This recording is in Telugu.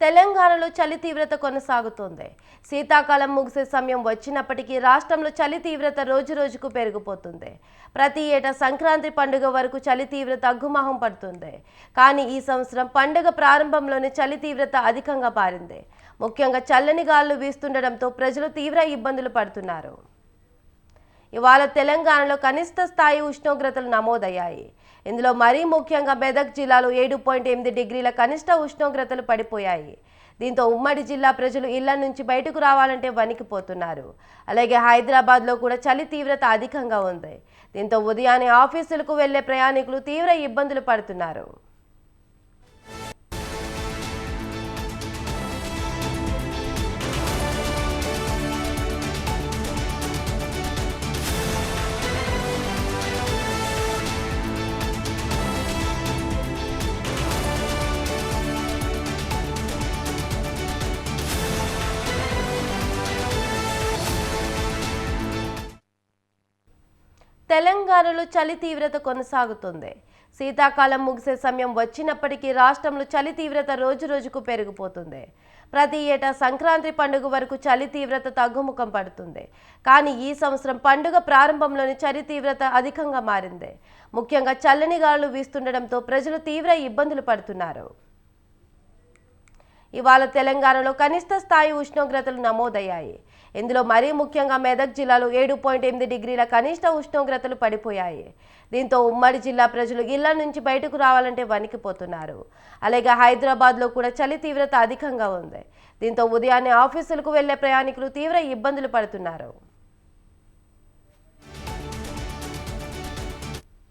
తెలంగాణలో చలి తీవ్రత కొనసాగుతోంది. శీతాకాలం ముగిసే సమయం వచ్చినప్పటికీ రాష్ట్రంలో చలి తీవ్రత రోజు రోజుకు పెరిగిపోతుంది. ప్రతి ఏటా సంక్రాంతి పండుగ వరకు చలి తీవ్రత అగ్గుమహం పడుతుంది. కానీ ఈ సంవత్సరం పండుగ ప్రారంభంలోనే చలి తీవ్రత అధికంగా పారింది. ముఖ్యంగా చల్లని గాలులు వీస్తుండటంతో ప్రజలు తీవ్ర ఇబ్బందులు పడుతున్నారు. ఇవాళ తెలంగాణలో కనిష్ట స్థాయి ఉష్ణోగ్రతలు నమోదయ్యాయి. ఇందులో మరీ ముఖ్యంగా మెదక్ జిల్లాలో ఏడు పాయింట్ ఎనిమిది డిగ్రీల కనిష్ట ఉష్ణోగ్రతలు పడిపోయాయి. దీంతో ఉమ్మడి జిల్లా ప్రజలు ఇళ్ళ నుంచి బయటకు రావాలంటే వణికిపోతున్నారు. అలాగే హైదరాబాద్లో కూడా చలి తీవ్రత అధికంగా ఉంది. దీంతో ఉదయాన్నే ఆఫీసులకు వెళ్ళే ప్రయాణికులు తీవ్ర ఇబ్బందులు పడుతున్నారు. తెలంగాణలో చలి తీవ్రత కొనసాగుతుంది. శీతాకాలం ముగిసే సమయం వచ్చినప్పటికీ రాష్ట్రంలో చలి తీవ్రత రోజు రోజుకు పెరిగిపోతుంది. ప్రతి ఏటా సంక్రాంతి పండుగ వరకు చలి తీవ్రత తగ్గుముఖం పడుతుంది. కానీ ఈ సంవత్సరం పండుగ ప్రారంభంలోని చలి తీవ్రత అధికంగా మారింది. ముఖ్యంగా చల్లని గాలులు వీస్తుండటంతో ప్రజలు తీవ్ర ఇబ్బందులు పడుతున్నారు. ఇవాళ తెలంగాణలో కనిష్ట స్థాయి ఉష్ణోగ్రతలు నమోదయ్యాయి. ఇందులో మరీ ముఖ్యంగా మెదక్ జిల్లాలో ఏడు పాయింట్ ఎనిమిది డిగ్రీల కనిష్ట ఉష్ణోగ్రతలు పడిపోయాయి. దీంతో ఉమ్మడి జిల్లా ప్రజలు ఇళ్ళ నుంచి బయటకు రావాలంటే వణికిపోతున్నారు. అలాగే హైదరాబాద్లో కూడా చలి తీవ్రత అధికంగా ఉంది. దీంతో ఉదయాన్నే ఆఫీసులకు వెళ్ళే ప్రయాణికులు తీవ్ర ఇబ్బందులు పడుతున్నారు.